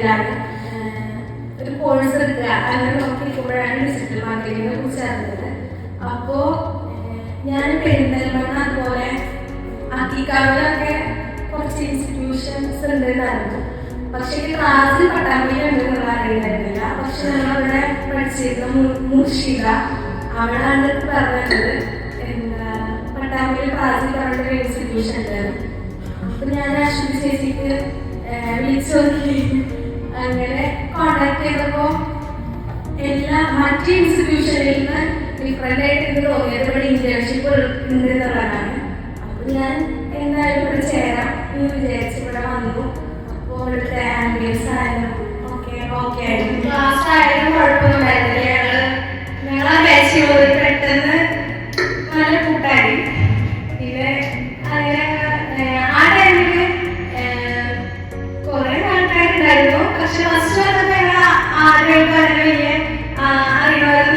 ടൈമിലാണ് ഒരു കോഴ്സ് എടുക്കുക അങ്ങനെ നോക്കിയിരിക്കുമ്പോഴാണ് ഡിജിറ്റൽ മാർക്കറ്റിങ്ങിനെ കുറിച്ച് അറിഞ്ഞത് അപ്പോൾ ഞാൻ പെരുന്തൽമണ്ണ അതുപോലെ അക്കിക്കാവിലൊക്കെ കുറച്ച് ഇൻസ്റ്റിറ്റ്യൂഷൻസ് ഉണ്ടെന്നായിരുന്നു പക്ഷേ ക്ലാസ്സിൽ പട്ടാമ്പിയിൽ ഉണ്ടെന്നുള്ള അറിയുന്നില്ല പക്ഷെ ഞങ്ങളവിടെ പഠിച്ചിരുന്ന മുർഷിദ അവളാണ് പറഞ്ഞത്. എന്താ പട്ടാമ്പിയിൽ ക്ലാസ്സിൽ പറഞ്ഞൊരു ഇൻസ്റ്റിറ്റ്യൂഷൻ ഉണ്ടായിരുന്നു. അപ്പൊ ഞാൻ അശ്വതി ചേച്ചിക്ക് വിളിച്ചു നോക്കി അങ്ങനെ കോണ്ടാക്ട് ചെയ്തപ്പോ എല്ലാ മറ്റ് ഇൻസ്റ്റിറ്റ്യൂഷനിൽ നിന്ന് ഡിഫറെന്റ് ആയിട്ട് എനിക്ക് തോന്നിയത് ഇവിടെ ഇന്റേൺഷിപ്പ് ഉണ്ട് എന്നുള്ളതാണ്. ഞാൻ എന്തായാലും ഇവിടെ ചേരാം. എന്ന് വിചാരിച്ച് ഇവിടെ വന്നു. അപ്പോൾ ഇവിടുത്തെ ആംബിയൻസ് ആയാലും ഓക്കെ ഓക്കെ ആയിരുന്നു. ക്ലാസ് ആയാലും കുഴപ്പമൊന്നും ഉണ്ടായിരുന്നില്ല ഞങ്ങൾ ഞങ്ങളാ ബാച്ച് പെട്ടെന്ന് നല്ല കൂട്ടായി. പക്ഷെ ഫസ്റ്റ് വന്നപ്പോ ഞങ്ങൾ ആരെയും വളരെ വലിയ ആ,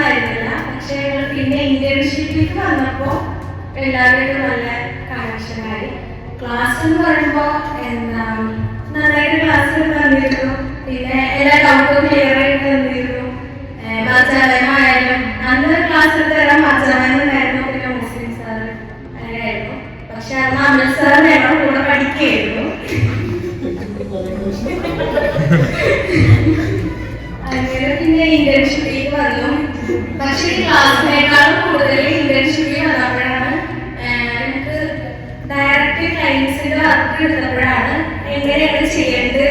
ആയിരുന്നില്ല. പക്ഷെ ഞങ്ങൾ പിന്നെ ഇന്റേൺഷിപ്പിലേക്ക് വന്നപ്പോ എല്ലാവരും നല്ല കണക്ഷനായി ക്ലാസ് എന്ന് പറയുമ്പോ എന്താ നന്നായിട്ട് ക്ലാസ് തന്നിരുന്നു. പിന്നെ എല്ലാ ഡൗട്ടും ക്ലിയർ ആയിട്ട് തന്നിരുന്നു. മച്ചാലയമായാലും അന്ന് ക്ലാസ് എടുത്തരാൻ മച്ചാലയമായിരുന്നു പിന്നെ മുസ്ലിം സാറ് അങ്ങനെയായിരുന്നു പക്ഷെ അന്ന് അമൃത് സാർ ഞങ്ങളുടെ കൂടെ പഠിക്കുകയായിരുന്നു. വന്നു പക്ഷെ ക്ലാസ്സിനേക്കാളും കൂടുതൽ ഇന്റേൺഷിപ്പിൽ വന്നപ്പോഴാണ് എനിക്ക് ഡയറക്റ്റ് ക്ലൈൻസിന്റെ വർക്ക് എടുത്തപ്പോഴാണ് എങ്ങനെയാണ് ചെയ്യേണ്ടത്